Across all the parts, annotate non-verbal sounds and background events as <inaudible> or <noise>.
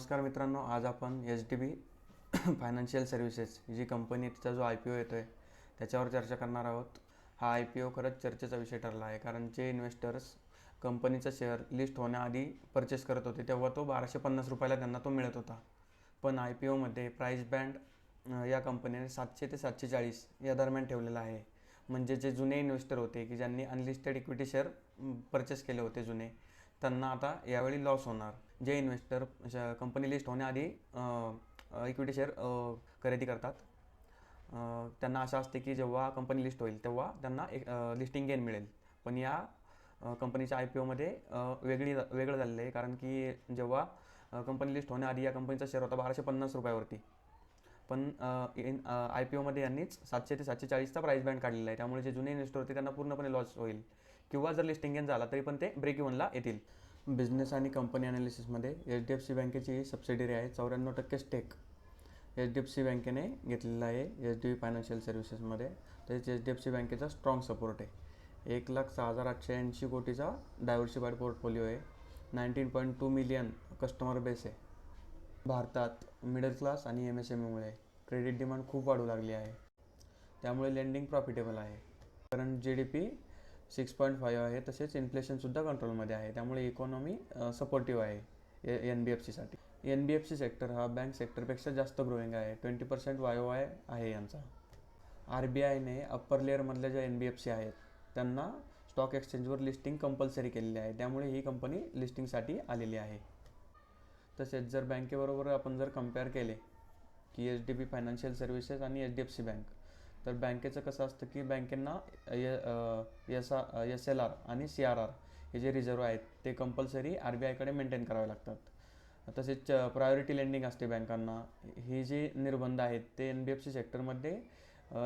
नमस्कार मित्रांनो आज आपण H D B <coughs> financial services जी कंपनी आहे तिचा जो आय पी ओ येतो आहे त्याच्यावर चर्चा करणार आहोत. हा आय पी ओ खरंच चर्चेचा विषय ठरला आहे कारण जे इन्व्हेस्टर्स कंपनीचा शेअर लिस्ट होण्याआधी परचेस करत होते तेव्हा तो बाराशे पन्नास रुपयाला त्यांना तो मिळत होता. पण आय पी ओमध्ये प्राईस बँड या कंपनीने सातशे ते सातशे चाळीस या दरम्यान ठेवलेला आहे. म्हणजे जे जुने इन्व्हेस्टर होते की ज्यांनी अनलिस्टेड इक्विटी शेअर परचेस केले होते जुने त्यांना आता यावेळी लॉस होणार. जे इन्व्हेस्टर कंपनी लिस्ट होण्याआधी इक्विटी शेअर खरेदी करतात. त्यांना असं असते की जेव्हा कंपनी लिस्ट होईल तेव्हा त्यांना एक लिस्टिंग गेन मिळेल. पण या कंपनीच्या आय पी ओमध्ये वेगळी वेगळं झालेलं आहे. कारण की जेव्हा कंपनी लिस्ट होण्याआधी या कंपनीचा शेअर होता बाराशे पन्नास रुपयावरती. पण इन आय पी ओमध्ये यांनीच सातशे ते सातशे चाळीसचा प्राईस बँड काढलेला आहे. त्यामुळे जे जुने इन्व्हेस्टर होते त्यांना पूर्णपणे लॉस होईल. किंवा जर लिस्टिंग गेन झाला तरी पण ते ब्रेक इव्हनला येतील. बिझनेस आणि कंपनी अनालिसिसमध्ये एच डी एफ सी बँकेची सबसिडरी आहे चौऱ्याण्णव टक्के stake H D F C बँकेने घेतलेला आहे एच डी बी फायनान्शियल सर्व्हिसेसमध्ये तसेच एच डी एफ सी बँकेचा स्ट्रॉंग सपोर्ट आहे. एक लाख सहा हजार आठशे ऐंशी कोटीचा डायव्हर्सिफाईड पोर्टफोलिओ आहे. Nineteen point two million customer base आहे. भारतात मिडल क्लास आणि एम एस एम ईमुळे क्रेडिट डिमांड खूप वाढू लागली आहे. त्यामुळे लेंडिंग प्रॉफिटेबल आहे. Current G D P six point five आहे तसेच इन्फ्लेशनसुद्धा कंट्रोलमध्ये आहे. त्यामुळे इकॉनॉमी सपोर्टिव्ह आहे एन बी एफ सीसाठी N B F C sector हा बँक सेक्टरपेक्षा जास्त ग्रोईंग आहे. ट्वेंटी पर्सेंट वाय वाय आहे यांचा. आर बी आयने अप्पर लेअरमधल्या ज्या एन बी एफ सी आहेत त्यांना स्टॉक एक्सचेंजवर लिस्टिंग कंपल्सरी केलेली आहे. त्यामुळे ही कंपनी लिस्टिंगसाठी आलेली आहे. तसेच जर बँकेबरोबर आपण जर कंपेअर केले की H D B financial services आणि H D F C bank तर बँकेचं कसं असतं की बँकेंना S R S L R आणि सी आर आर हे जे रिझर्व आहेत ते कंपल्सरी आर बी आयकडे मेंटेन करावे लागतात. तसेच प्रायोरिटी लेंडिंग असते बँकांना. ही जे निर्बंध आहेत ते एन बी एफ सी सेक्टरमध्ये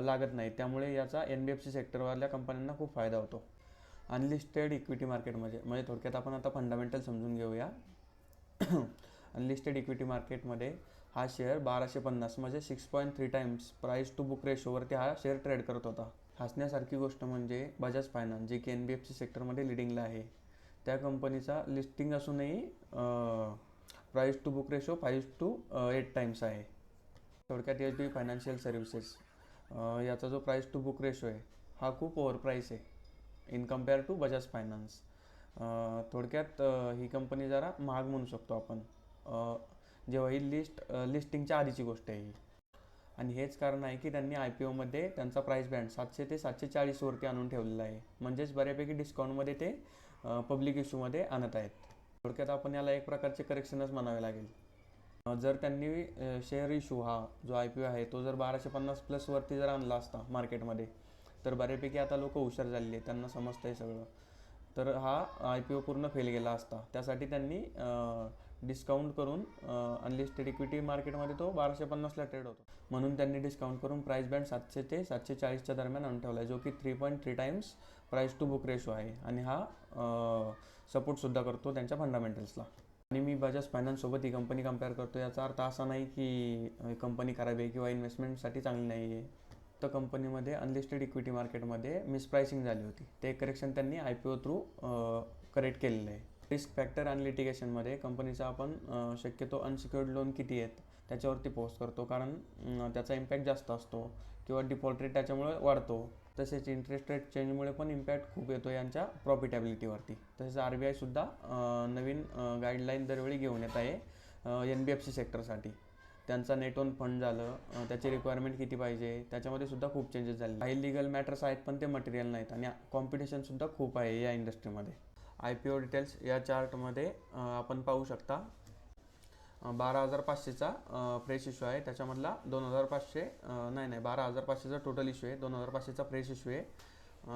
लागत नाही. त्यामुळे याचा एन बी एफ सी सेक्टरवाल्या कंपन्यांना खूप फायदा होतो. अनलिस्टेड इक्विटी मार्केटमध्ये म्हणजे थोडक्यात आपण आता फंडामेंटल समजून घेऊया. अनलिस्टेड इक्विटी मार्केटमध्ये हा शेअर बाराशे पन्नास म्हणजे six point three times price to book रेशोवरती हा शेअर ट्रेड करत होता. हसण्यासारखी गोष्ट म्हणजे बजाज फायनान्स जे की एन बी एफ सी सेक्टरमध्ये लिडिंगला आहे. त्या कंपनीचा लिस्टिंग असूनही price to book ratio five two eight times आहे. थोडक्यात एच डी फायनान्शियल सर्व्हिसेस याचा जो प्राईस टू बुक रेशो आहे हा खूप ओव्हर प्राईस आहे in compare to Bajaj finance थोडक्यात ही कंपनी जरा महाग म्हणू शकतो आपण. जेव्हा ही लिस्ट लिस्टिंगच्या आधीची गोष्ट आहे ही. आणि हेच कारण आहे की त्यांनी आय पी ओमध्ये त्यांचा प्राईस बँड सातशे ते सातशे चाळीसवरती आणून ठेवलेला आहे. म्हणजेच बऱ्यापैकी डिस्काउंटमध्ये ते पब्लिक इश्यूमध्ये आणत आहेत. थोडक्यात आपण याला एक प्रकारचे करेक्शनच म्हणावे लागेल. जर त्यांनी शेअर इश्यू हा जो आय पी ओ आहे तो जर बाराशे पन्नास प्लसवरती जर आणला असता मार्केटमध्ये तर बऱ्यापैकी आता लोक हुशार झालेले आहेत त्यांना समजतं आहे सगळं. तर हा आय पी ओ पूर्ण फेल गेला असता. त्यासाठी त्यांनी डिस्काउंट करून अनलिस्टेड इक्विटी मार्केटमध्ये तो बाराशे पन्नासला ट्रेड होतो. म्हणून त्यांनी डिस्काउंट करून प्राईस बँड सातशे ते सातशे चाळीसच्या दरम्यान आणून ठेवला आहे जो की three point three times price to book ratio आहे. आणि हा सपोर्टसुद्धा करतो त्यांच्या फंडामेंटल्सला आणि मी बजाज फायनान्ससोबत ही कंपनी कंपेअर करतो याचा अर्थ असा नाही की कंपनी खराब आहे किंवा इन्व्हेस्टमेंटसाठी चांगली नाही आहे. तर कंपनीमध्ये अनलिस्टेड इक्विटी मार्केटमध्ये मिसप्रायसिंग झाली होती. ते करेक्शन त्यांनी I P O through correct केलेलं आहे. रिस्क फॅक्टर आणि लिटिगेशनमध्ये कंपनीचा आपण शक्यतो अनसिक्युअर्ड लोन किती आहेत त्याच्यावरती पोस्ट करतो. कारण त्याचा इम्पॅक्ट जास्त असतो किंवा डिफॉल्ट रेट त्याच्यामुळे वाढतो. तसेच इंटरेस्ट रेट चेंजमुळे पण इम्पॅक्ट खूप येतो यांच्या प्रॉफिटॅबिलिटीवरती तसेच आर बी आयसुद्धा नवीन गाईडलाईन दरवेळी घेऊन येत आहे एन बी एफ सी सेक्टरसाठी त्यांचा नेट फंड झालं त्याची रिक्वायरमेंट किती पाहिजे त्याच्यामध्ये सुद्धा खूप चेंजेस झाले काही लिगल मॅटर्स आहेत पण ते मटेरियल नाहीत आणि कॉम्पिटिशनसुद्धा खूप आहे या इंडस्ट्रीमध्ये आय पी ओ डिटेल्स या चार्टमध्ये आपण पाहू शकता. बारा हजार पाचशेचा फ्रेश इश्यू आहे. त्याच्यामधला दोन हजार पाचशे नाही नाही बारा हजार पाचशेचा टोटल इश्यू आहे. दोन हजार पाचशेचा फ्रेश इश्यू आहे.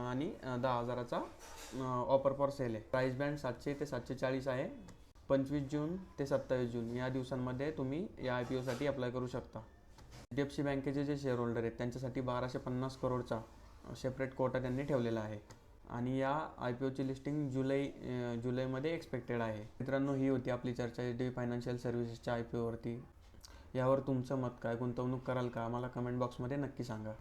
आणि दहा हजाराचा ऑफर फॉर सेल आहे. प्राईस बँड सातशे ते सातशे चाळीस आहे. पंचवीस जून ते सत्तावीस जून या दिवसांमध्ये तुम्ही या आय पी ओसाठी अप्लाय करू शकता. एच डी एफ सी बँकेचे जे शेअर होल्डर आहेत त्यांच्यासाठी बाराशे पन्नास करोडचा सेपरेट कोटा त्यांनी ठेवलेला आहे. आणि या आय पी ओची लिस्टिंग जुलै जुलैमध्ये एक्सपेक्टेड आहे. मित्रांनो ही होती आपली चर्चा एच डी फायनान्शियल सर्व्हिसेसच्या आय पी ओवरती यावर तुमचं मत काय? गुंतवणूक कराल का? मला कमेंट बॉक्समध्ये नक्की सांगा.